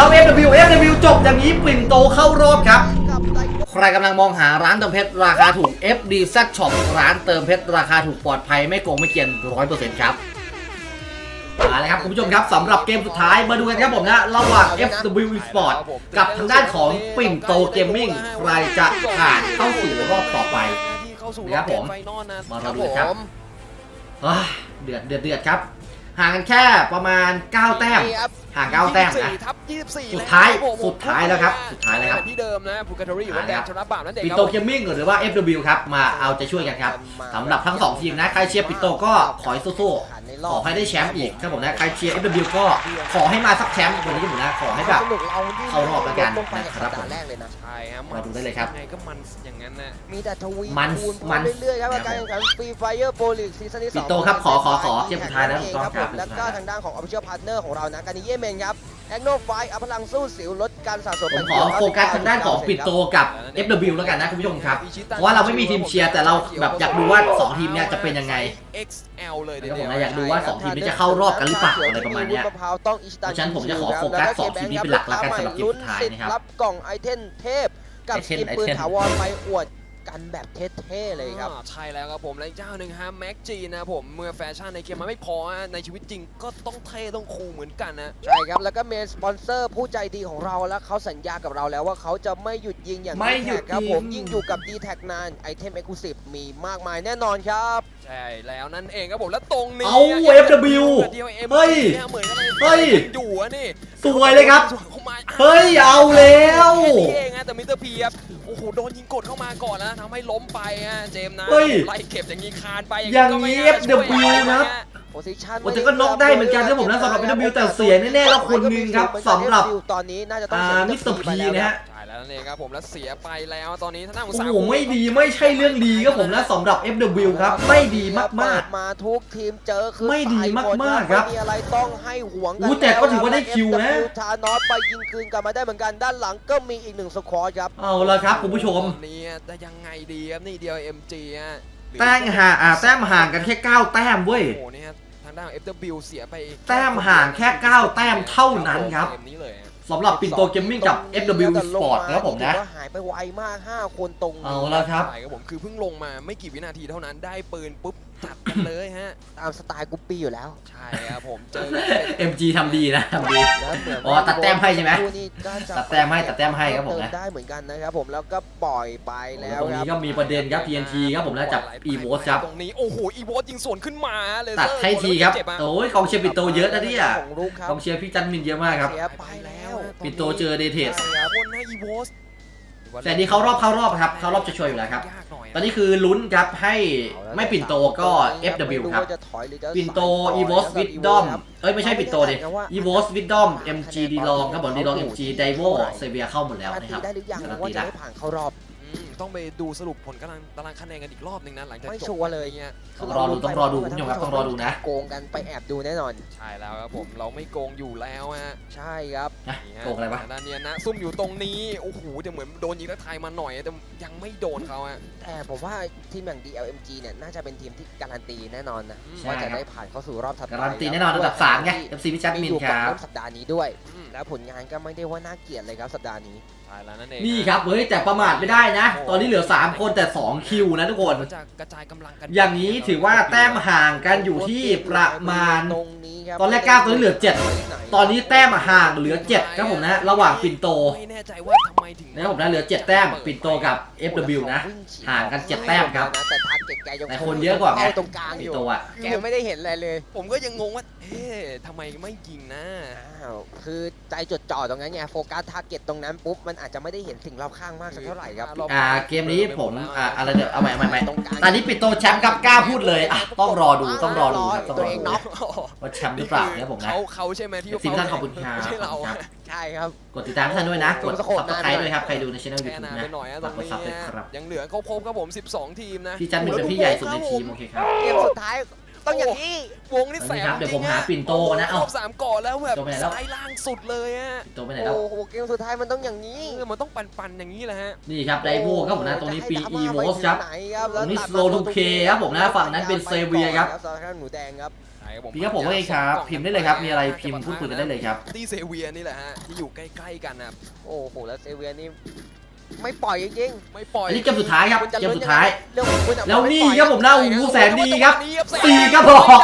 เรา FW FW จบอย่างนี้ปิ่นโตเข้ารอบครับ ใครกำลังมองหาร้านเติมเพชรราคาถูก FD Z Shop ร้านเติมเพชรราคาถูกปลอดภัยไม่โกงไม่เกียน100%ครับมาเลยครับคุณผู้ชมครับสำหรับเกมสุดท้ายมาดูกันครับผมนะระหว่าง FW Sport กับทางด้านของปิ่นโตเกมมิ่งใครจะผ่านเข้าสู่รอบต่อไปที่เข้าสู่ครับผมไฟนอลนะมาคเรารับดูผครับมเฮ้ยเดือดเดือดเดือดครับ ห่างกันแค่ประมาณ 9 แต้มนี่ครับห่างเก้าแต้มนะ24ทับ24สุดท้ายแล้วครับผมสุดท้ายแล้วครับ สุดท้ายแล้วครับที่เดิมนะภูกาทอรี่อยู่บนแดนชนะบาปนั่นเองปิครัโตบเกมมิ่งหรือว่า FW ครับ มาเอาใจช่วยกันครับสำหรับทั้ง 2 ทีมนะ ใครเชียร์ปิโตก็ขอให้สู้ๆ ขอให้ได้แชมป์อีกครับผมนะใครเชียร์ FW ก็ขอให้มาสักแชมป์วันนี้ผมนะขอให้แบบสนุกเราที่เข้ารอบแล้วกันลงไปในนะครับสัปดาห์แรกเลยนะใช่ครับมาดูได้เลยครับงไงก็มันอย่างนั้นนะมีแต่ทวีมันคูณมันเรื่อยๆครับการแข่งขันฟรีไฟเออร์โปรลีกซีซั่นที่สองปิโตครับขอขอขอเทียบสุดท้ายแล้วเองถูกต้องครับคผรับมแล้วก็ทางด้านของ Official Partner ของเรานะการนิเยเมนครับ แอคโนไฟอัพพลังสู้สิวลดการสะสมผมขอโฟกัสทางด้านของปิโตกับ FW แล้วกันนะคุณผู้ชมครับ เพราะว่าเราไม่มีทีมเชียร์แต่เราแบบอยากดูว่า 2 ทีมเนี่ยจะเป็นยังไง XL เลยทีแล้วผมเดียวนะอยากดูว่า 2 ทีมนี้จะเข้ารอบกันหรือเปล่าอะไรประมาณเนี้ยต้องอิชิตัเพราะฉะนั้นผมจะขอโฟกัสสองทีมนี้เป็นหลักแล้วกันสำหรับทีมสุดท้ายนะครับรับกล่องไอเทมเทพกับไอสเทมกินไอปืนเทมถาวรไปอวด กันแบบเท่ๆเลยครับอ่าใช่แล้วครับผมและอีกเจ้าหนึ่งฮะแม็กจีนะผมเมื่อแฟชั่นในเกมมันไม่พอฮะในชีวิตจริงก็ต้องเท่ต้องคูลเหมือนกันนะ ใช่ครับ แล้วก็เมนสปอนเซอร์ผู้ใจดีของเราแล้วเขาสัญญากับเราแล้วว่าเขาจะไม่หยุดยิงอย่างไม่หยุด D-Tag ครับยิงผมยิ่งอยู่กับ d t แท็กนานไอเทมเอ็กซ์คลูซีฟมีมากมายแน่นอนครับ ใช่แล้วนั่นเองครับผมแล้วตรงนี้เอา FW เดียว M เฮ้ยนี่เหมือนกันเลยเฮ้ย อยู่อะนี่สวยเลยครับสวยเข้ามาเฮ้ยเอาแล้ว แค่นี้เองฮะแต่มิสเตอร์พีครับโอ้โหโดนยิงกดเข้ามาก่อนนะทำให้ล้มไปฮะเจมส์นะเฮ้ยไล่เก็บอย่างนี้คานไปอย่างนี้ก็ไม่น่าช่วย FW นะ โพซิชันโอ้แต่ก็น็อกได้เหมือนกันครับผมนะสำหรับ FW แต่เสียแน่ๆแล้วคนหนึ่งครับสำหรับ ตอนนี้น่าจะต้องอ่าเสียมิสเตอร์ไปพีแล้วนะฮะ ใช่แล้ว นั่นเองครับผมแล้วเสียไปแล้วตอนนี้ท่านหน้าของโอ้สามโหไม่ดีไม่ใช่เรื่องดีครับผมนะสำหรับ FW ครับ ไม่ดีมากเปิดมาทุกทีมเจอคือไม่ดีใส่หมากๆครับไม่มีอะไรต้องให้หวงกัอู้แต่ก็ถือว่าได้คิวนะ FW ทานอสไปยิงคืนกลับมาได้เหมือนกันด้านหลังก็มีอีกหนึ่งสควอตครับๆ เอาละครับคุณผู้ชม ตอนนี้จะยังไงดีครับนี่เดียว MG ฮะหรือแต้มห่างอ่าแต้มห่างกันแค่ 9 แต้มเว้ย โอ้โหนี่ฮะทางด้าน FW เสียไปแต้มห่างแค่ 9 แต้มเท่านั้นครับ เกมนี้เลยฮะ สำหรับปินโตเกมมิ่งกับ FW Sport นะครับผมนะถือว่าหายไปไวมาก 5 คนตรงนี้เอาละครับใช่ครับผมคือเพิ่งลงมาไม่กี่วินาทีเท่านั้นได้ปืนปุ๊บจัดกันเลยฮะ ตามสไตล์กุปปี้อยู่แล้ว ใช่ครับผมเจอกันเป็น MG ทำดีนะทำดีแล้วเหมือนอ๋อตัดแต้มให้ใช่ไหมคู่นี้ก็จะตัดแต้มให้ตัดแต้มให้ครับผมนะเติได้เหมือนกันนะครับผมแล้วก็ปล่อยไปแล้วตรงคนี้รับก็มีประเด็นครับ TNT ครับผมนะจับ e v o s ครับตรงนี้โอ้โหอีโวสยิงสวนขึ้นมาเลยตัดให้ทีครับเจ็บอะโอ้ยกองเชียร์ปินโตเยอะนะเนี่ยของลูกครับกองเชียร์พี่จันมินเยอะมากครับเสียไปแล้ว ปินโตเจอเดเทสใช่ครับคนให้อีโวสแต่นี่เขารอบเข้ารอบครับเข้ารอบจะช่วยอยู่แล้วครับ ยากหน่อยตอนนี้คือลุ้นครับให้ไม่ปิ่นโตก็ FW ครับไม่ว่าจะถอยหรือจะปิ่นโตใส่ e v o s ต่ Wisdom ครับเอ้ยไม่ใช่ปิ่นโตดิ e v o s Wisdom MG d ลองครับผม d ลอง MG d i v o เซเวียเข้าหมดแล้วการนะตีครับได้หรือยังการันว่าตีจะได้ได้ผ่านเข้ารอบอืม ต้องไปดูสรุปผลกำลังตารางคะแนนกันอีกรอบหนึงนะหลังจากไม่จบชัวร์เลยเงี้ยต้องรอดูต้องรอดูคุณผู้ชมครับต้องรอดูนะ โกงกันไปแอบดูแน่นอน ใช่แล้วครับผมเราไม่โกงอยู่แล้วฮะใช่ครับ นะนี่ฮโกงอะไรวะทางด้านเนี้ยนะซุ่มอยู่ตรงนี้โอ้โหแต่เหมือนโดนยิงแล้วทายมาหน่อยแต่ยังไม่โดนเขาฮะ แต่ผมว่าทีมอย่าง DLMG เนี่ยน่าจะเป็นทีมที่การันตีแน่นอนนะใช่ว่าจะได้ผ่านเข้าสู่รอบถัดไปการันตีแน่นอนอันดับ3ไง FC พี่จันมินอยู่คก่อนรับ เริ่มสัปดาห์นี้ด้วย อืม แล้วผลงานก็ไม่ได้ว่าน่าเกลียดเลยครับสัปดาห์นี้ ใช่แล้วนั่นเองนี่ครับเฮ้ยแต่ประมาทไม่ได้นะ ตอนนี้เหลือ 3 คนแต่ 2 คิวนะทุกคนเราจะกระจายกำลังกันอย่างนี้ถือว่าแต้มห่างกันอยู่ที่ประมาณ ตรงนี้ครับตอนแรก 9 ตอนนี้เหลือ 7 ตอนนี้แต้มห่างเหลือ 7 ครับผมนะ ระหว่างปิ่นโตไม่แน่ใจว่าทำไมถึงนะครับผมนะเหลือ 7 แต้มปิ่นโตกับ FW นะ ห่างกัน 7 แต้มครับ แต่ทาร์เก็ตแกยังแต่คนเยอะกว่าไง เข้ตรงกลางอปิ่นยู่โตอะ แกไม่ได้เห็นอะไรเลยผมก็ยังงงว่าเอ๊ะทำไมไม่ยิงนะ อ้าวคือใจจดจ่อตรงนั้นไงโฟกัสทาร์เก็ตตรงนั้นปุ๊บมันอาจจะไม่ได้เห็นสิ่งรอบข้างมากสักเท่าไหร่ครับอ่าเกมนี้ผมอ่าอะไรเดี๋ยวเอาใหม่เอาใหม่เอาใหม่ตรงกลางตอนนี้ปิ่นโตแชมป์ครับกล้าพูดเลยอะต้องรอดูต้องรอดูครับต้องตัวรอเองดูน็อกว่าแชมป์หรือเปล่าเนี่ยผมนะเขาเขาใช่ไหมที่สิบท่านขอบคุณครับไม่ใช่เราขอบคุณครับใช่ครับกดติดตามให้ท่านด้วยนะกดสโคปซับสไครต์ด้วยครับใครดูในช่องยูแค่ทูบนานนะไปหน่อยนะตฝารกงกดนี้ซับเลยครับยังเหลือครบๆครับผม 12 ทีมนะพี่จันเป็นพี่ใหญ่สุดในทีมโอเคครับเกมสุดท้าย ต้องอย่างนี้วงนี่แสบครับเดี๋ยวผมหาจริงๆปิ่นโตนะคเอ้ารบสามก่อนแล้วแบบปิ่นโตไปไหนแล้วซ้ายล่างสุดเลยอะตัวไปไหนแล้วโอ้โหเกมสุดท้ายมันต้องอย่างนี้เออมันต้องปันๆอย่างนี้แหละฮะนี่ครับไดโวครับผมนะตรงนี้ปีจะให้อีดราโวม่าสครับไปถึงไหนครับตรงนี้แล้วตัด slow to play ครับผมนะฝั่งนั้นเป็นไปเซเวียครับสำหรับหนูแดงครับพี่ครับผมว่าไงครับ พิมพ์ได้เลยครับ มีอะไรพิมพ์พูดคุยกันได้เลยครับ ที่เซเวียนี่แหละฮะ ที่อยู่ใกล้ๆกันนะโอ้โห แล้วเซเวียนี่ ไม่ปล่อยจริงไม่ปล่อยอันนี้เกมสุดท้ายครับๆคุณจะเกมลุ้นสุดท้ายเรื่องของคุณอะแล้วนี่ไม่ปอยครับผมนะโอ้โหแสนดีครับสี่สี่กระบอก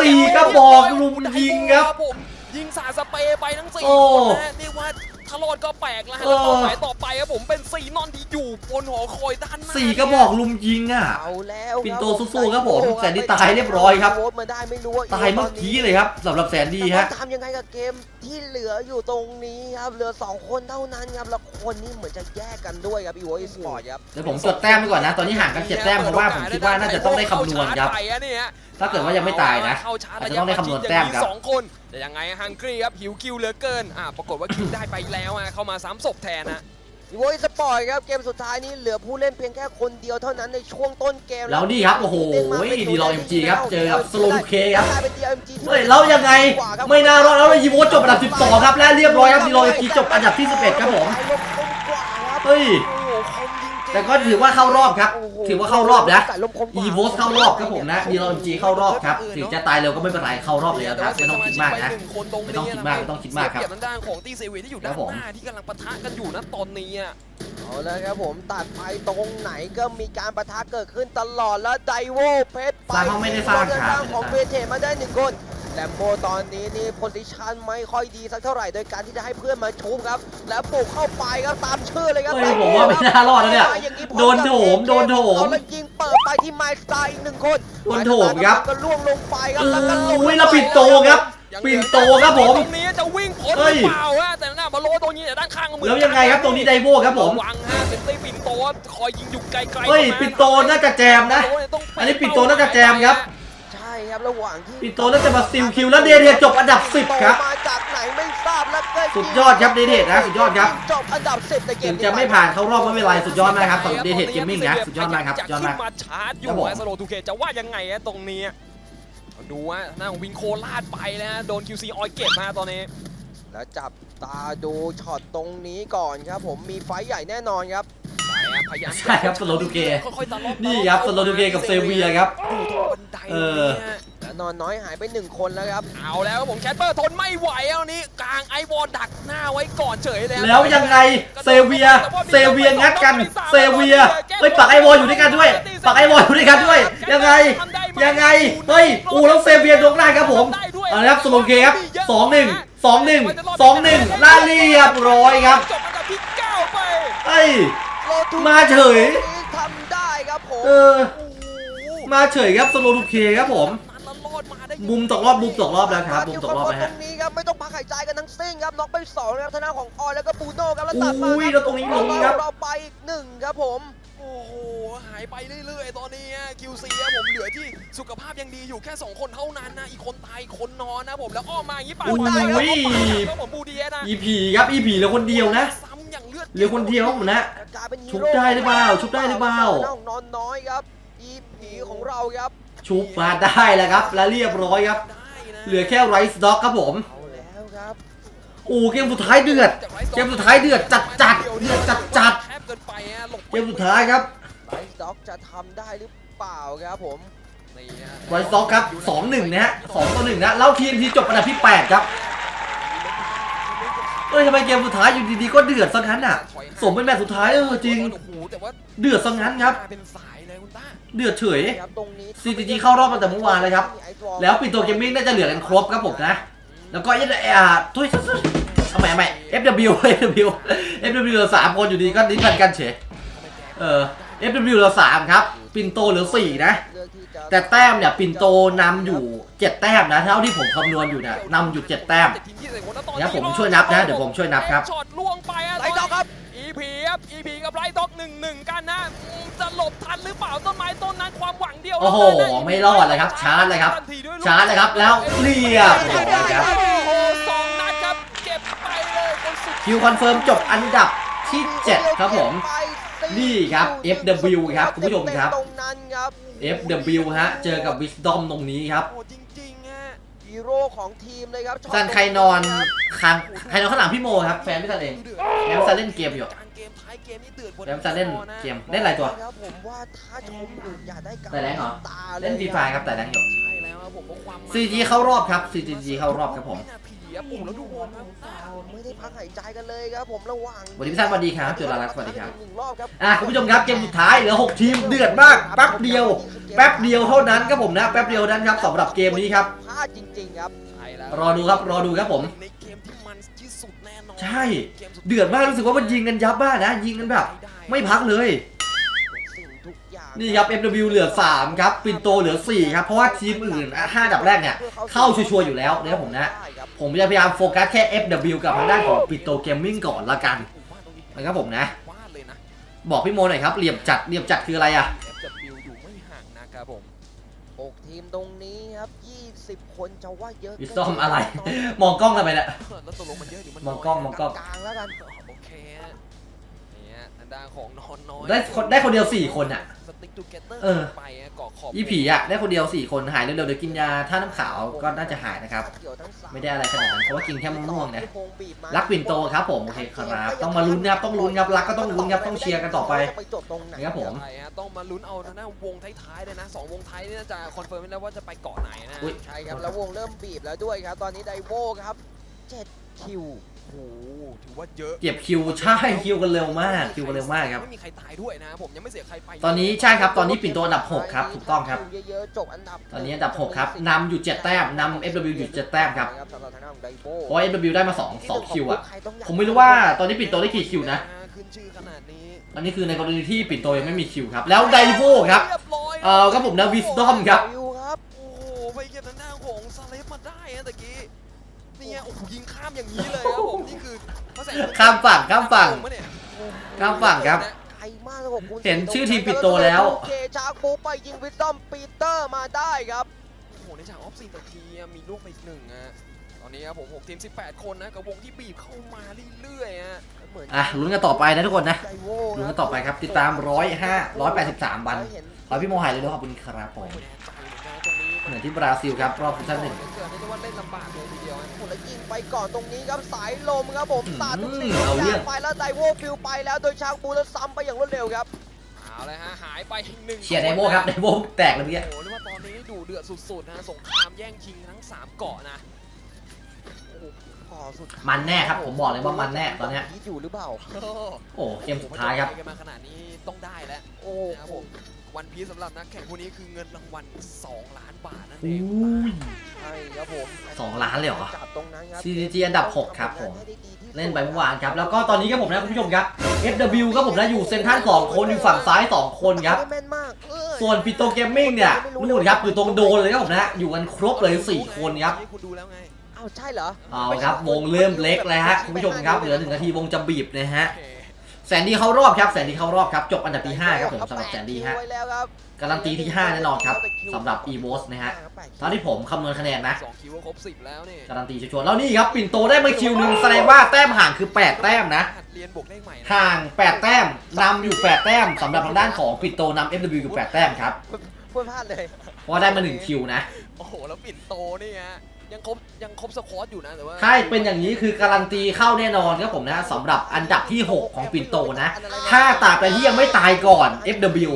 สี่กระบอกลุมยิงครับ ผมยิงสาดสเปรย์ไปทั้งสี่โอ้ คนนะนี่ว่า ทะลอดก็แปลกแล้วฮะแล้วเออต่อไปต่อไปครับผมเป็นสีนอนที่อยู่บนหอคอยด้านหน้าสี่กระบอกลุมยิงอะ เอาแล้วปิ่นโตสู้ๆครับผมแสนดีตายเรียบร้อยครับโมาได้ไม่รู้ว่าตายเมื่อกี้เลยครับสำหรับแสนดีฮะจะทำยังไงกับเกมที่เหลืออยู่ตรงนี้ครับเหลือสองคนเท่านั้นครับแล้วคนนี้เหมือนจะแยกกันด้วยครับอีโวอีสปอร์ตครับเดี๋ยวผมจดแต้มไปก่อนนะ ตอนนี้ห่างกันเจ็ดแต้มเพราะว่าผมคิดว่าน่าจะต้องได้คำนวณครับ เข้าชาร์จไปอะเนี่ยถ้าเกิดว่ายังไม่ตายนะเข้าชาร์จอาจจะต้องได้คำนวณแต้มครับสองคนแต่ยังไงฮังกี้ครับหิวคิวเหลือเกินอ่าปรากฏว่าคิวได้ไปแล้วอะเข้ามาซ้ำศพแทนนะอีโวอีสปอร์ตครับเกมสุดท้ายนี้เหลือผู้เล่นเพียงแค่คนเดียวเท่านั้นในช่วงต้นเกมแล้วนี่ครับโอ้โหเดนมาร์กเป็นดีรอ MG ครับเจอกับ Slow to K ครับกลายเป็น DMG ที่เฮ้ยแล้วยังไงไม่น่ารอดแล้วยีโวจบอันดับ 12 ครับและเรียบร้อยครับดีรอเอ็มจีจบอันดับที่ 11 ครับผมลมคมกว่าครับเฮ้ย แต่ก็ถือว่าเข้ารอบครับโโหถือว่าเข้ารอบนะสายลมคมกว่าอีโวสเข้ารอบครับผมนะดีรอเอ็มจีเข้ารอบครับถึงจะตายเร็วก็ไม่เป็นไรเข้ารอบเลยครับไม่ต้องคิดมากนะไม่ต้องคิดมากไม่ต้องคิดมากครับเสียเปรียบทางด้านของตีเซเวีที่อยู่ด้านครับผมหน้าที่กำลังปะทะกันอยู่นะตอนนี้อะเอาเลยครับผมตัดไปตรงไหนก็มีการประทะเกิดขึ้นตลอดแล้วไดโวเพชรไปสร้างห้องไม่ได้สร้างทครับงของเวเทมาได้หนึ่งคน แลมโบตอนนี้นี่โพซิชันไม่ค่อยดีสักเท่าไหร่โดยการที่จะให้เพื่อนมาชุบครับ แล้วปลุกเข้าไปครับตามชื่อเลยครับเฮ้ยผมว่าไม่น่ารอดนะเนี่ยอย่างนี้พร้อโดนโถมโดนโถมเอาแล้วยิงเปิดไปที่ไมค์สไตล์อีกหนึ่งคนโดนโถมครับก็ล่วงลงไปครับแล้วก็ลงอุ้ยแล้วปิดโตครับปิ่นโตครับผมตรงนี้จะวิ่งพ้นหเฮ้รืยอเปล่าฮะแต่หน้าบอลโลตรงนี้แต่ด้านข้างมือแล้วยังไงครับตรงนี้ไดโวครับผมระวังฮะเป็นตีปิ่นโตคอยยิงอยู่ไกลๆเฮ้ยประมาณปิดโตน่าจะแจมนะ อันนี้ปิดโตน่าจะแจมครับใช่ ครับระหว่างที่ปิดโตน่าจะมาสติลคิวแล้วเดเทจบอันดับ 10 ครับ มาจากไหนไม่ทราบแล้วก็สุดยอดครับเดเทนะสุดยอดครับจบอันดับ10ในเกถึมงจะไม่ผ่านเข้ารอบไม่เป็นไรสุดยอดมากครับสำหรับเดเทเกมมิ่งนะสุดยอดมากครับสุดยอดมากขึ้นมาชาร์จอครัยู่บผมสโลทูเคจะว่ายังไงฮะตรงนี้ดูว่าหน้าของวิงโคลาดไปนะฮะโดน QC ออยเก็บมาตอนนี้ แล้วจับตาดูช็อตตรงนี้ก่อนครับผมมีไฟท์ใหญ่แน่นอนครับพยายามใช่ครับ Slow to Gay ค่อยๆตะลบนี่ครับ Slow to Gay กับเซเวียครับ เอตรงอนี้ฮะแล้วนอนน้อยหายไปหนึ่งคนแล้วครับ เอาแล้วครับผมแคทเปอร์ทนไม่ไหวแล้วนี้กลางไอวอลดักหน้าไว้ก่อนเฉยเลยครับแล้วยังไงเซเวียเซเวียงัดกันเซเวียเฮ้ยปักไอวอลอยู่ด้วยกันด้วยปักไอวอลอยู่ด้วยกันด้วย ยังไงยังไงเฮ้ยอูแล้วเซเวียดวงได้ครับผมเอาละครับสโลเกครับสองหนึ่งสองหนึ่งสองหนึ่งล่าเรียบร้อยครับจบอันดับที่เก้าไปเฮ้ยโลทูมาเฉยทำได้ครับผมเออโอ้โห มาเฉยครับสโลทูเคครับผมนั้นแล้วรอดมาได้ยังไงมุมตกรอบมุมตกรอบแล้วครับมุมตกรอบตไปรฮะงนี้ครับไม่ต้องพักหายใจกันทั้งสิ้นครับน็อกไปสองนะครับทางด้านของออยแล้วก็ปูโน่ครับแล้วตัดมาอุ้ยแล้วตรงนี้ลงครับเราไปอีกหนึ่งครับผมโอ้โหหายไปเรื่อยๆ ตอนนี้ฮะ QC ครับผมเหลือที่สุขภาพยังดีอยู่แค่ 2 คนเท่านั้นนะ อีกคนตายอีกคนนอนนะผมแล้วอ้อมมาอย่างนี้ป่าอุ้ยตายแล้วก็ผมบูดีเอสนะ อีผีครับอีผีเหลือคนเดียวนะซ้ำอย่างเลือดเหลือคนเดียวครับผมนะกลายเป็นฮีชุบโร่ได้หรือเปล่าชุบได้หรือเปล่าน้องนอนน้อยครับ อีผีของเราครับชุบมาได้แล้วครับ และเรียบร้อยครับ ได้นะเหลือแค่ไรซ์ด็อกครับผมเอาแล้วครับโอ้เกมสุดท้ายเดือด เกมสุดท้ายเดือดจัดจัดๆเดือดจัดจัดแคบเกินไปฮะหลบๆเกมสุดท้ายครับ ไบด็อกจะทำได้หรือเปล่าครับผมนี่ฮะไรซ์ด็อกครับสองหนึ่งนะฮะสองต่อหนึ่งนะแล้วทีมทีจบอันดับที่แปดครับเอ้ยทำไมเกมสุดท้ายอยู่ดีๆก็เดือดซะงั้นอะ สมเป็นแมตช์สุดท้ายเออจริง โอ้โหแต่ว่าเดือดซะงั้นครับมาเป็นสาย เลยคุณต้าเดือดเฉยครับตรงนี้ CTG เข้ารอบมาแต่เมื่อวานเลยครับ แล้วปิดตัวเกมมิ่งน่าจะเหลือกันครบครับผมนะ แล้วก็เออ่าทุยทำไมทำไม FW FW FW เหลือสามคนอยู่ดีก็ดิ้นกันกันเฉยเออ FW เหลือสามครับปินโตเหลือสี่นะเลือกที่จะแต่แต้มเนี่ยปินโตนำอยู่7แต้มนะเท่าที่ผมคำนวณอยู่เนี่ยนำอยู่7แต้ม เดี๋ยวผมช่วยนับนะเดี๋ยวผมช่วยนับครับ ช็อตล่วงไปอะไลด็อกครับ อีพีครับอีพีกับไรด็อกหนึ่งหนึ่งกันนะอืมจะหลบทันหรือเปล่าต้นไม้ต้นนั้นความหวังเดียวโอ้โหเท่านั้นนะไม่รอดเลยครับชาร์จเลยครับทันทีด้วยลูกชาร์จเลยครับแล้วเรียบร้อยครับโอ้โหสองนัดครับเก็บไปเลยคนสุดคิวคอนเฟิร์มจบอันดับที่ 7 ครับผมนี่ครับ FW ครับ คุณผู้ชมครับตรงนั้นครับโ FW ฮะ เจอกับ Wisdom ตรงนี้ครับโอ้จริงๆ ฮะฮีโร่ของทีมเลยครับช็อตซันใครนอนข้างใครนอนข้างหลังพี่โมครับแฟนพี่ซันเองแล้วซันเล่นเกมอยู่กลางเกมท้ายเกมนี่เดือดกว่าแล้วซันเล่นเกมเล่นอะไรตัวครับผมว่าถ้าชมอยู่อย่าได้กแต่แรงเหรอตาเลยเล่นฟรีไฟครับแต่แรงอยู่ใช่แล้วครับผมว่าความมัน CG เข้ารอบครับ CG เข้ารอบครับผม วินาทีครับผมแล้วดูวงครับไม่ได้พักหายใจกันเลยครับผมระหว่างสวัสดีพี่ซันสวัสดีครับจุฬารัตน์สวัสดีครับหนึ่งรอบครับอะคุณผู้ชมครับเกมสุดท้ายเหลือ 6 ทีมเดือดมากแป๊บเดียว แป๊บเดียวเท่านั้นครับผมนะแป๊บเดียวนั้นครับสำหรับเกมนี้ครับพลาดจริงๆครับใช่แล้วรอดูครับรอดูครับผมในเกมที่มันที่สุดแน่นอนใช่กมสุเดือดมากรู้สึกว่ามันยิงกันยับมากนะยิงกันแบบ ไม่พักเลยสิ่งทุกอย่างนี่ครับ FW เหลือ 3 ครับปินโตเหลือ 4 ครับ เพราะว่าทีมอื่นอะห้าอันดับแรกเนี่ย เข้าชัวร์ๆอยู่แล้วนะครับผมนะ ผมจะพยายามโฟกัสแค่ FW กับทางด้านของปินโตเกมมิ่งก่อนละกันนะครับผมนะวาดเลยนะ บอกพี่โมหน่อยครับเหลี่ยมจัดเหลี่ยมจัดคืออะไรอะ FW อยู่ไม่ห่างนะครับผมหกทีมตรงนี้ครับ 20 คนจะว่าเยอะวิสตอมอะไร มองกล้องทำไมเนี่ยแล้วตกลงมันเยอะหรือมันมองกล้องมองกล้องกลางๆแล้วกัน ด้านของนอนน้อยได้คนได้คนเดียว4คนอะสติ๊กตูเกเตอร์เออ ไปฮะเกาะขอบอีผีอะได้คนเดียว4คนหายเร็วๆเดี๋ยวกินยาท่าน้ำขาวก็น่าจะหายนะครับ เกี่ยวทั้งสาไม่ได้อะไรขนาดนั้นเพราะว่ากินแค่มะม่วงนะวงบีบมารักปิ่นโตครับผมโอเคครับต้องมาลุ้นครับต้องลุ้นครับรักก็ต้องลุ้นครับต้องเชียร์กันต่อไปจะไปจบตรงไหนนะครับผม ใช่ฮะต้องมาลุ้นเอาทางด้านวงท้ายๆเลยนะสองวงท้ายนี่น่าจะคอนเฟิร์มไม่ได้ว่าจะไปเกาะไหนนะ อุ๊ย ใช่ครับแล้ววงเริ่มบีบแล้วด้วยครับ ตอนนี้ไดโวครับ7คิว โอ้โหถือว่าเยอะเก็บคิวใช่คิวกันเร็วมากคิวกันเร็วมากครับไม่มีใครตายด้วยนะผมยังไม่เสียใครไปตอนนี้ใช่ครับ ตอนนี้ปิ่นโตอันดับ 6 ครับถูกต้องครับคิวเยอะๆจบอันดับตอนนี้อันดับ 6 ครับนำอยู่ 7 แต้มนำ FW อยู่ 7 แต้มครับสำหรับทางด้านของไดโวเพราะ FW ได้มา 2 2 คิวอะผมไม่รู้ว่าตอนนี้ปิ่นโตได้กี่คิวนะขึ้นชื่อขนาดนี้อันนี้คือในกรณีที่ปิ่นโตยังไม่มีคิวครับ แล้วไดโวครับเรียบร้อยเออครับผมนะ Wisdom ครับคิวครับโอ้โหไปเก็บทางด้านของซาเลฟมาได้ฮะตะกี้ เนี่ยโอ้โหยิงข้ามอย่างนี้เลยครับผมนี่คือพระแสงข้ามฝั่งข้ามฝั่งผมปะเนี่ยข้ามฝั่งครับไกลมากครับผมคุณเห็นชื่อทีมปิดโตแล้วเคชาร์กปุ๊บไปยิงวิสตอมปีเตอร์มาได้ครับโอ้โหในฉากออฟซีนตะกี้อะมีลูกไปอีกหนึ่งอะตอนนี้ครับผม6ทีม 18 คนนะกับวงที่บีบเข้ามาเรื่อยๆฮะเหมือนอะลุ้นกันต่อไปนะทุกคนนะ ไดโวลุ้นกันต่อไปครับ ติดตาม105 183วันเห็นขอให้พี่โมหายเลยด้วยขอบคุณครับผมไม่แน่ใจเหมือนกันนะตรงนี้เหมือนที่บราซิลครับ รอบซีซั่นหนึ่ง เกิดได้ว่าเล่นลำบากเลยที แล้วยิงไปก่อนตรงนี้ครับสายลมครับผมอืมสาดทุกสิ่งเอาทุกเรื่อองย่างไปแล้วไดโวฟิลไปแล้วโดยชาร์กบูแล้วซ้ำไปอย่างรวดเร็วครับเอาเลยฮะหายไปอีกหนึ่งเชียร์ไดโวครับไดโวแตกเลยเมื่อกี้โอ้โหเรียกว่าตอนนี้ดูเดือดสุดๆนะสงครามแย่งชิงทั้ง3เกาะนะก่อสุดท้ายมันแน่ครับผมบอกเลยว่ามันแน่ตอนเนี้ยคิดอยู่หรือเปล่าโอ้เกมสุดท้ายครับโอ้โหมันจะไปกันมาขนาดนี้ต้องได้แล้วโอ้นะครับผม วันพีสำหรับนักแข่งผู้นี้คือเงินรางวัล2ล้านบาทนั่นเออุ้งย ใช่ครับผมสองล้านเลยเหรอ จับตรงนั้นครับ CGG อันดับหกครับผม เล่นไปเมื่อวานครับ แล้วก็ตอนนี้ครับผมนะคุณผู้ชมครับ FW ครับผมนะอยู่เซนทรัลสองคนอยู่ฝั่งซ้าย 2 คนครับ แม่นมากเออส่วนปิโตเกมมิ่งเนี่ยนู่นครับอยู่ตรงโดนเลยครับผมนะอยู่กันครบเลย 4 คนครับนี่คุณดูแล้วไง เอ้าใช่เหรอเอาครับวงเริ่มเล็กแล้วฮะคุณผู้ชมครับเหลือหนึ่งนาทีวงจะบีบนะฮะ โอเคแสนดีเข้ารอบครับแสนดีเข้ารอบครับจบอันดับที่5ครับผมสำหรับแสนดีฮะไว้แล้วครับการันตีที่ 5 แน่นอนครับสำหรับ e v o s นะฮะตอนที่ผมคำนวณคะแนนนะสองคิวก็ครบสิบแล้วนี่การันตีชัวร์ๆแล้วนี่ครับปิ่นโตได้มาคิวหนึ่งแสดงว่าแต้มห่างคือ 8 แต้มนะหัดเรียนบวกเลขใหม่นะห่าง 8 แต้มนำอยู่ 8 แต้มสำหรับทางด้านของปิ่นโตนำ FW อยู่ 8 แต้มครับพูดพลาดเลยเพราะว่าได้มา1คิวนะโอ้โหแล้วปิ่นโตนี่ฮะ ยังครบยังครบสควอตอยู่นะแต่ว่าถ้าเป็นอย่างนี้คือการันตีเข้าแน่นอนครับผมนะสำหรับอันดับที่ 6 ของปิ่นโตนะ ถ้าตราบใดที่ยังไม่ตายก่อน FW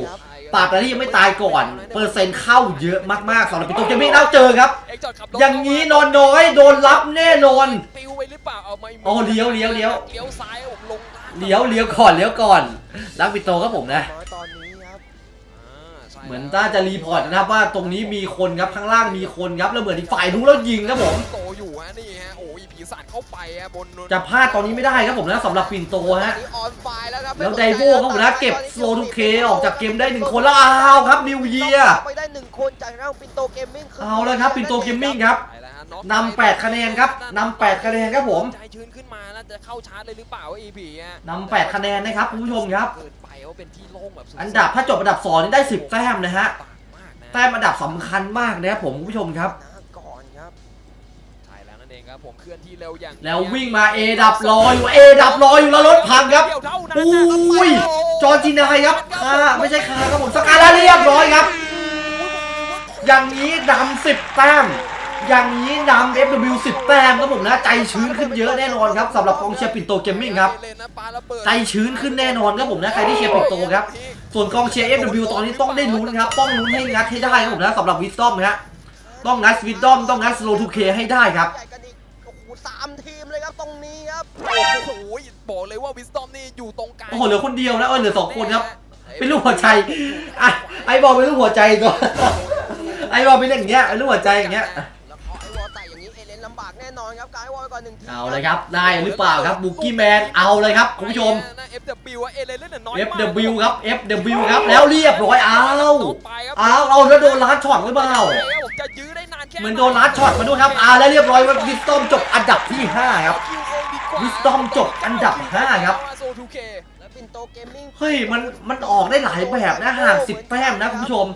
ตราบใดที่ยังไม่ตายก่อน เปอร์เซ็นต์เข้าเยอะมากๆสำหรับปิ่นโตจะไม่น่าเจอครับเอ็กซ์จอดขับรถอย่างนี้นอนน้อยโดนรับแน่นอนปิวไปหรือเปล่าเอาไม่โอ้เลี้ยวเลี้ยวเลี้ยวเลี้ยวซ้ายผมลงล่างเลี้ยวเลี้ยวก่อนเลี้ยวก่อนรักปิ่นโตครับผมนะน้อยตอนนี้ครับอ่าใช่ เหมือนน่าจะรีพอร์ตนะครับว่าตรงนี้มีคนครับข้างล่างมีคนครับแล้วเหมือนอีกฝ่ายรู้แล้วยิงครับผมโตอยู่ฮะนี่ฮะโอ้ยผีสารเข้าไปฮะบนจะพลาดตอนนี้ไม่ได้ครับผมนะสำหรับปิ่นโตฮะตอนนี้ออนไฟแล้วครับแล้วไดโว่ครับผมนะเก็บโซลูเคออกจากเกมได้หนึ่งคนแล้วอ้าวครับนิวเยียไปได้หนึ่งคนจากทางด้านปินโตเกมมิ่งเอาแล้วครับปิ่นโตเกมมิ่งครับไปแล้วฮะน็อกนำ8คะแนนครับนำ8คะแนนครับผมใจชื้นขึ้นมาแล้วจะเข้าชาร์จเลยหรือเปล่าอีพีฮะนำ8คะแนนนะครับคุณผู้ชมครับเกินไป ว่าเป็นที่โล่งแบบสุๆอันดับถ้าจบอันดับ2นี่ได้10แต้มนะฮะต่างมากนะแต้มอันดับสำคัญมากนะครับผมคุณผู้ชมครับ นะก่อนครับใช่แล้วนั่นเองครับผมเคลื่อนที่เร็วอย่างแล้ววิ่งมา A ดับรออยู่ A ดับรออยู่แล้วรถพังครับ เดียวเท่านั้นอุ้นะยจอร์จินายครับคาไม่ใช่คาครับผมสกาล่าเรียบร้อยครับ อย่างนี้นำสิบแต้ม อย่างนี้นำ FW 10 แต้มครับผมนะ ใจชื้นขึ้นเยอะแน่นอนครับสำหรับกองเชียร์ปิ่นโตเกมมิ่งครับเล่นนะปาระเบิดใจชื้นขึ้นแน่นอนครับผมนะ ใครที่เชียร์ปิ่นโตครับ ส่วนกองเชียร์ FW ตอนนี้ต้องได้ลุ้นครับ ต้องลุ้นให้งัดให้ได้ครับผมนะสำหรับวิสตอมฮะต้องงัดวิสตอมต้องงัดสโลทูเคให้ได้ครับใหญ่กันอีกโอ้โหสามทีมเลยครับตรงนี้ครับโอ้โหบอกเลยว่าวิสตอมนี่อยู่ตรงกลางโอ้โหเหลือคนเดียวนะเออเหลือสองคนครับเป็นลูกหัวใจอะไอ้บอลเป็นลูกหัวใจตัวไอ้บอลเป็นอย่างเงี้ยเป็นลูกหัวใจอย่างเงี้ย อนครับการไอ้วอลไปก่อนหนึ่งทีเอาเลยครับได้หรือเปล่าครับบุกี้แมนเอาเลยครับคุณผู้ชมนะ FW อะเอเลนเล่นน้อยมาก FW ครับ FW ครับแล้วเรียบร้อยเอาไปครับเอาเอาแล้วโดนลัดช็อตหรือเปล่าผมจะยื้อได้นานแค่เหมือนโดนลัดช็อตมาด้วยครับอ่าแล้วเรียบร้อยว่าวิสตอมจบอันดับที่ 5 ครับคิวเองดีกว่า Wisdom จบอันดับห้าครับโซ 2K แล้วปินโตเกมมิ่งเฮ้ยมันมันออกได้หลายแบบนะห่าง10แต้มนะคุณผู้ชม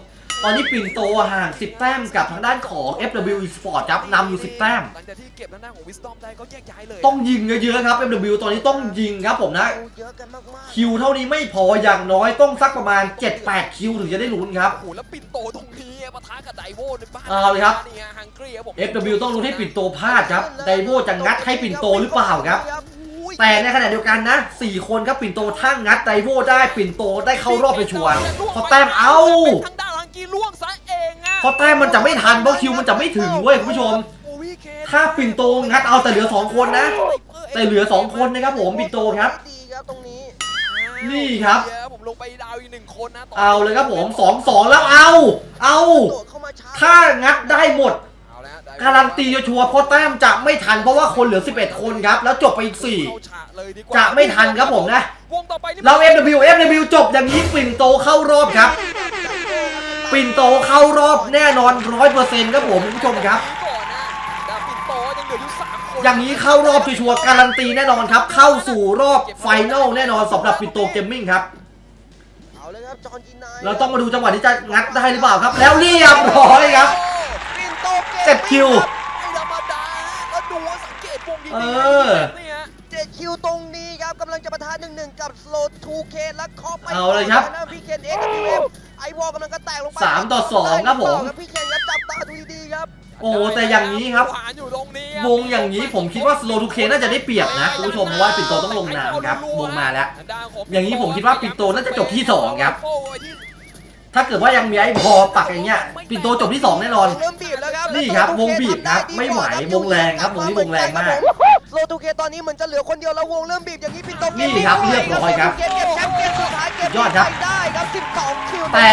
ตอนนี้ปิ่นโตห่าง 10 แต้มกับทางด้านของ FW Esport ครับนำอยู่ 10 แต้ม หลังจากที่เก็บทางด้านของ Wisdom ได้ก็แยกย้ายเลยต้องยิงเยอะๆครับ FW ตอนนี้ต้องยิงครับผมนะดูเยอะกันมากๆคิวเท่านี้ไม่พออย่างน้อยต้องสักประมาณ 7-8 คิวถึงจะได้ลุ้นครับ โอ้โหแล้วปิ่นโตตรงนี้ปะทะกับไดโวในบ้านเอาเลยครับ นี่ฮะฮังกี้ครับผม FW ต้องลุ้นให้ปิ่นโตพลาดครับไดโวจะงัดให้ปิ่นโตหรือเปล่าครับอุ้ย แต่ในขณะเดียวกันนะ 4 คนครับปิ่นโตถ้างัดไดโวได้ปิ่นโตได้เข้ารอบไปชัวร์เพราะแต้มเอาทางด้านฮังกี้ล่วงซะเองอะเพราะแต้มมันจะไม่ทันเพราะคิวมันจะไม่ถึงเว้ยคุณผู้ชมโอ้วิเคถ้าปิ่นโตงัดเอาแต่เหลือ 2 คนนะ แต่เหลือ 2 คนนะครับผมปิ่นโตครับดีครับตรงนี้นี่ครับเดี๋ยวผมลงไปดาวอีกหนึ่งคนนะตนนี้เอาเลยครับผม2-2แล้วเอา เอาโดดเข้ามาชาร์จถ้างัดได้หมดเอาแล้วได้ การันตีชัวร์ๆเพราะแต้มจะไม่ทันเพราะว่าคนเหลือ 11 คนครับ แล้วจบไปอีกเข้าฉากเลยดีกว่าจะไม่ทันครับผมนะวงต่อไปนี่4เรา FW FW จบอย่างนี้ปิ่นโตเข้ารอบครับ ปิ่นโตเข้ารอบแน่นอน 100%ครับผมคุณผู้ชมครับก่อนนะดาปิ่นโตยังเหลืออยู่สามคนอย่างนี้เข้ารอบชัวร์ๆการันตีแน่นอนครับ เข้าสู่รอบไฟนอลแน่นอนสำหรับปิ่นโตเกมมิ่งครับเอาเลยครับจอห์นจีนายเราต้องมาดูจังหวะที่จะงัดได้หรือเปล่าครับ แล้วเรียบร้อยครับปินโต เกมเจ็ดคิวไม่ธรรมดาแล้วดูว่าสังเกตวงดีๆเออนี่ฮะเจ็ดคิวตรงนี้ครับกำลังจะประทานหนึ่งหนึ่งกับสโลทูเคและเคาะไปเอาเลยครับนะพี่เคนเอ็กซ์กับพี่เอ็มไอวอลกำลังก็แตกลงไปสามต่อสองครับผมพี่เคนครับจับตาดูดีๆครับโอ้แต่อย่างนี้ครับหวานอยู่ตรงนี้ครัวงอย่างนี้ผมคิดว่า Slow 2K น่าจะได้เปรียบนะคุณผู้ชมเพราะว่าปิ่นโตต้องลงน้ำครับวงมาแล้ว อย่างนี้ผมคิดว่าปิ่นโตน่าจะจบที่สองครับ ถ้าเกิดว่ายังมีไอ้บอลปักอย่างเงี้ยปิ่นโตจบที่สองแน่นอน เริ่มบีบแล้วครับนี่ครับวงบีบครับไม่ไหววงแรงครับวงนี้วงแรงมากโลทูเคตอนนี้เหมือนจะเหลือคนเดียวแล้ววงเริ่มบีบอย่างนี้ปินโตเกมนี่ครับเรียบร้อยครับเกมเก็บแชมป์เกมสุดท้ายเกมยอดครับไปได้ครับ12คิวแต่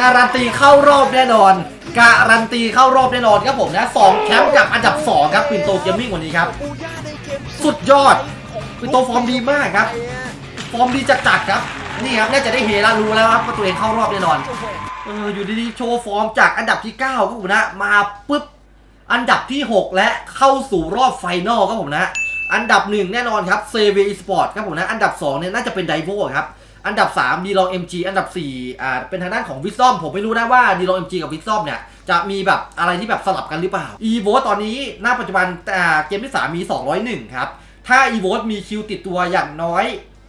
การันตีเข้ารอบแน่นอน การันตีเข้ารอบแน่นอนครับผมนะสองแชมป์กับอันดับสองครับปิ่นโตเกมมิ่งวันนี้ครับบูย่าในเกมสุดยอดปิ่นโตฟอร์มดีมากครับ ฟอร์มดีจัดๆครับ นี่ครับน่าจะได้เฮแล้วรู้แล้วครับว่าตัวเองเข้ารอบแน่นอน เอออยู่ดีๆโชว์ฟอร์มจากอันดับที่ 9ครับผมนะมาปุ๊บอันดับที่ 6 และเข้าสู่รอบไฟนอลครับผมนะ อันดับหนึ่งแน่นอนครับเซเวอีสปอร์ตครับผมนะ อันดับ2เนี่ยน่าจะเป็นไดโวครับอันดับ3ดีลองเอ็มจีอันดับ4อ่าเป็นทางด้านของวิซอมผมไม่รู้นะว่าดีลองเอ็มจีกับวิซอมเนี่ยจะมีแบบอะไรที่แบบสลับกันหรือเปล่าอีโวตอนนี้หน้าปัจจุบันอ่าเกมที่ 3 มี 201 ครับ ถ้าอีโวตมีคิวติดตัวอย่างน้อย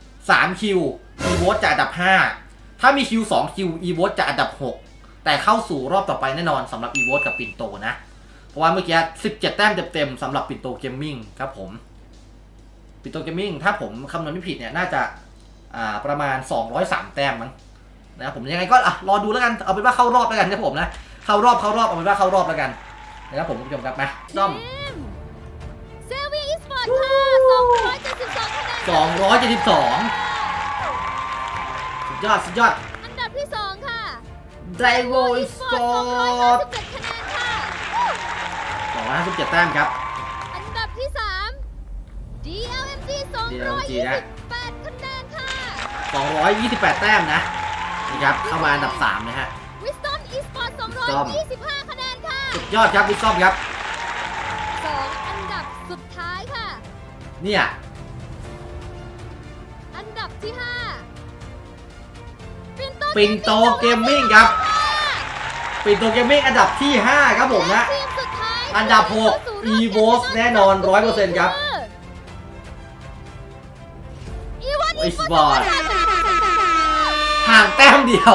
3 คิว อีโวตจะอันดับ 5 ถ้ามีคิว2คิวอีโวตจะอันดับ 6 แต่เข้าสู่รอบต่อไปแน่นอนสำหรับอีโวตกับปินโตนะ เพราะว่าเมื่อกี้ 17 แต้มเต็มๆสำหรับปินโตเกมมิ่งครับผม ปินโตเกมมิ่งถ้าผมคำนวณไม่ผิดเนี่ยน่าจะอ่าประมาณ 203 แต้มมั้งนะครับผมยังไงก็อะรอดูแล้วกันเอาเป็นว่าเข้ารอบแล้วกันครับผมนะเข้ารอบเข้ารอบเอาเป็นว่าเข้ารอบแล้วกันนะครับผมคุณผู้ชมครับมาต้อมเซเวียอีสปอร์ตค่ะ272คะแนน272สุด ยอดสุดยอด อันดับที่2ค่ะไดโวอีสปอร์ต257คะแนนค่ะ 257แต้มครับ อันดับที่3 DLMG DLMG นะ228คะแนนค่ะ 228 แต้มนะนะครับเข้ามาอันดับ 3 นะฮะ Wisdom Esport Wisdom 225 คะแนนค่ะสุดยอดครับวิซอมครับ2อันดับสุดท้ายค่ะ เนี่ย อันดับที่5ปินโต ปินโตเกมมิ่งครับปินโตเกมมิ่งอันดับที่ 5 ครับผมนะทีมสุดท้ายอันดับหกเข้าสู่รอบ EVOS แน่นอน 100%ครับอีวอน Esport ห่างแต้มเดียว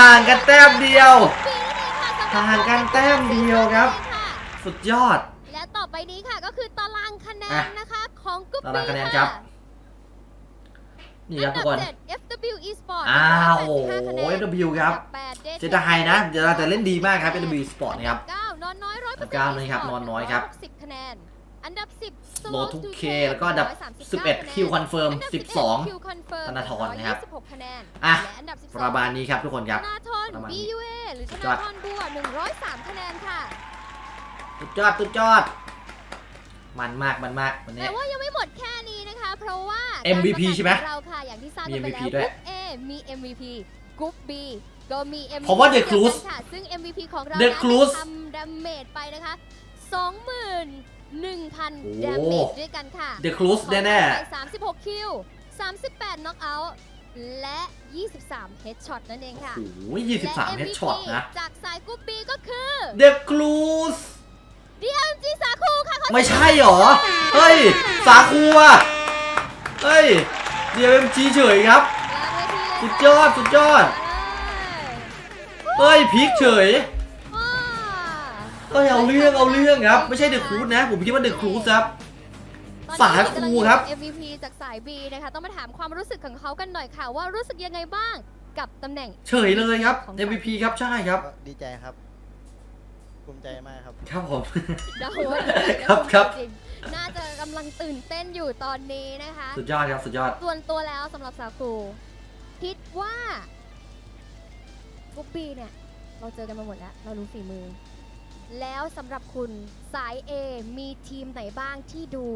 ห่างกันแต้มเดียวปีนั่นเองค่ะสำต่างกันแต้มเดียวครับค่ะสุดยอด และต่อไปนี้ค่ะก็คือตารางคะแนอะนนะคะของกุ๊ปตารางปี้คะแนนค่ะครับ นี่ครับทุกคนอั นดับ7 FW Esport อ้าว185คะแนน FW ครับอันดัแปด Dead เสียดายนะเดี๋ยวเราจะเล่นดีมากครับ FW Sport นะครับอันดับเก้านอนน้อยร้อยเปอร์อันดับเก้านะครับนอนน้อยครับสิบคะแนนอันดับสิบ Slow 2K แล้วก็อันดับ 11 Q Confirm อันดับ11 12 Q Confirm ธนาธรนะครับ126คะแนนอะและอันดับ12ประมาณนี้ครับทุกคนครับธนาธรประมาณนี้ BUA หรือธสุดยนาอดธรบัว103คะแนนค่ะสุดยอดสุดยอด มันมากมันมากวันนี้ แต่ว่ายังไม่หมดแค่นี้นะคะ เพราะว่า MVP การประกาศใช่ไหมของเราค่ะอย่างที่ทราบมีกันไป MVP แล้วด้วยกรุ๊ป A มี MVP กรุ๊ป B ก็มี MVP ผมว่า The เดียวกัน Cruise ค่ะ ซึ่ง MVP ของเรา The นั้น Cruise ทำดาเมจไปนะคะ 21,000โอ้ดาเมจด้วยกันค่ะ The Cruise แน่ๆ 36 คิว 38 น็อกเอาท์ และ 23 เฮดช็อตนั่นเองๆค่ะโอ้โห23เฮดช็อตนะ จากสายกรุ๊ป B ก็คือ The Cruise DMG สาคูค่ะเขาไม่ใช่หรอ เฮ้ย สาคูอะ เฮ้ย DMG เฉยครับกลางเวทีเลยสุดยอด สุดยอด เฮ้ยพีคเฉย ว้าเฮ้ย เอาเรื่อง เอาเรื่องครับ ไม่ใช่ The Cruise นะ ผมคิดว่า The Cruise ครับ ตอนนี้สาคูครับกำลังอยู่กั MVP จากสาย B นะคะต้องมาถามความรู้สึกของเขากันหน่อยค่ะ ว่ารู้สึกยังไงบ้างกับตำแหน่ง เฉยเลยครับ MVP ครับ ใช่ครับ ก็ดีใจครับ ภูมิใจมากครับ ครับผม เดาว่าครับครับจริงๆน่าจะกำลังตื่นเต้นอยู่ตอนนี้นะคะ สุดยอดครับสุดยอด ส่วนตัวแล้วสำหรับสาคูคิดว่ากุ๊ปปี้เนี่ย เราเจอกันมาหมดแล้ว เรารู้ฝีมือ แล้วสำหรับคุณสาย A มีทีมไหนบ้างที่ดู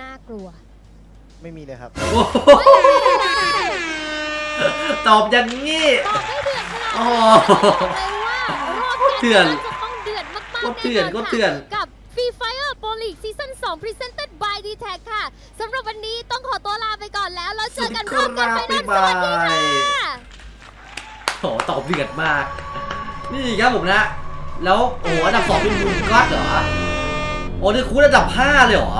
น่ากลัว ไม่มีเลยครับ โอ้โหตอบอย่างนี้บอกไม่เดือดขนาดโอ้นั้นโหบอกเลยว่ารอบเถื่อนจะ ต้องเดือดมากๆโคตรเถื่อนแโคตรเถื่อนค่ะกับ Free Fire Pro League Season 2 Presented by d t a c ค่ะสำหรับวันนี้ต้องขอตัวลาไปก่อนแล้ว แล้วเจอกันรอบกันไปนอนสวัสดีค่ะโหตอบเดือดมาก นี่ครับผมนะ แล้วโอ้โหอันดับสองเป็นบุญกัดเหรอโอ้นี่คูณอันดับห้าเลยเหรอ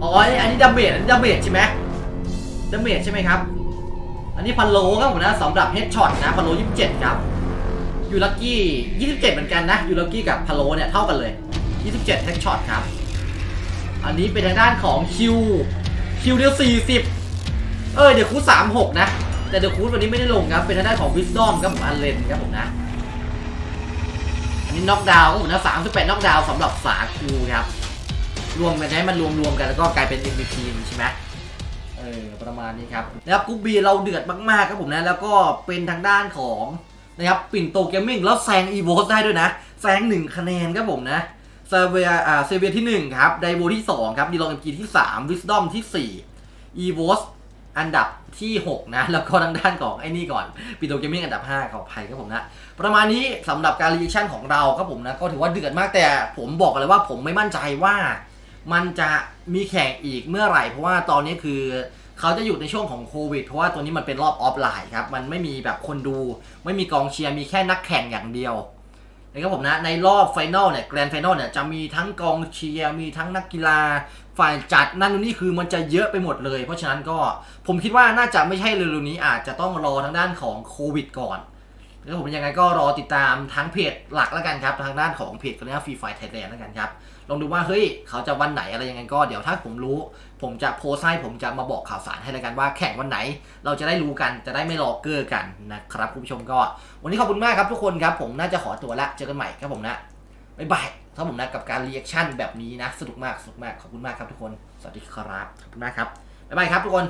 อ๋ออันนี้อันนี้ดาเมจอันนี้ดาเมจใช่ไหมดาเมจใช่ไหมครับ อันนี้พันโลครับผมนะสำหรับเฮดช็อตนะพันโลยี่สิบเจ็ดครับ ยูลักกี้ยี่สิบเจ็ดเหมือนกันนะยูลักกี้กับพันโลเนี่ยเท่ากันเลยยี่สิบเจ็ดเฮดช็อตครับ อันนี้เป็นทางด้านของคิวคิวเดียวสี่สิบเออเดี๋ยวคูสามหกนะ แต่เดี๋ยวคูวันนี้ไม่ได้ลงครับ เป็นทางด้านของวิส d อมครับผมอันเลนครับผมนะ อันนี้น็อกดาวน์ครับผมนะสามสิบแปดน็อกดาวน์สำหรับสาคูครับ รวมกันให้มันรวมรวมๆกันแล้วก็กลายเป็น MVP ใช่ไหมเออประมาณนี้ครับ แล้วกรุ๊ปบีเราเดือดมากๆครับผมนะ แล้วก็เป็นทางด้านของ นะครับปิ่นโตเกมมิ่งแล้วแซงอีโวสได้ด้วยนะ แซงหนึ่งคะแนนครับผมนะเซเวียอ่าเซเวียที่หนึ่งครับไดโวที่สองครับดีลองเอ็มจีที่สามวิส d อมที่สี่อีโวสอันดับที่ 6 นะ แล้วก็ทางด้านของไอ้นี่ก่อนปิโตเกมมิ่งอันดับ 5 ขออภัยครับผมนะ ประมาณนี้สำหรับการรีแอคชั่นของเราครับผมนะ ก็ถือว่าเดือดมากแต่ผมบอกเลยว่าผมไม่มั่นใจว่า มันจะมีแข่งอีกเมื่อไหร่ เพราะว่าตอนนี้คือ เขาจะอยู่ในช่วงของโควิดเพราะว่าตัวนี้มันเป็นรอบออฟไลน์ครับ มันไม่มีแบบคนดู ไม่มีกองเชียร์ มีแค่นักแข่งอย่างเดียวนะครับผมนะ ในรอบไฟนอลเนี่ย แกรนด์ไฟนอลเนี่ย จะมีทั้งกองเชียร์ มีทั้งนักกีฬา ฝ่ายจัดนั่นนี่คือมันจะเยอะไปหมดเลย เพราะฉะนั้นก็ผมคิดว่าน่าจะไม่ใช่เร็วๆนี้อาจจะต้องรอทางด้านของโควิดก่อนแล้วผมยังไงก็รอติดตามทั้งเพจหลักแล้วกันครับ ทางด้านของเพจกันนะฟรีไฟไทยแลนด์แล้วกันครับ ลองดูว่าเฮ้ยเขาจะวันไหนอะไรยังไงก็เดี๋ยวถ้าผมรู้ ผมจะโพสให้ผมจะมาบอกข่าวสารให้แล้วกันว่าแข่งวันไหน เราจะได้รู้กันจะได้ไม่รอเกอร์กันนะครับคุณผู้ชมก็ วันนี้ขอบคุณมากครับทุกคนครับผมน่าจะขอตัวละเจอกันใหม่ครับผมนะบ๊ายบายครับผมนะกับการรีแอคชั่นแบบนี้นะสนุกมากสนุกมากขอบคุณมากครับทุกคนสวัสดีครับขอบคุณมากครับบ๊ายบายครับทุกคน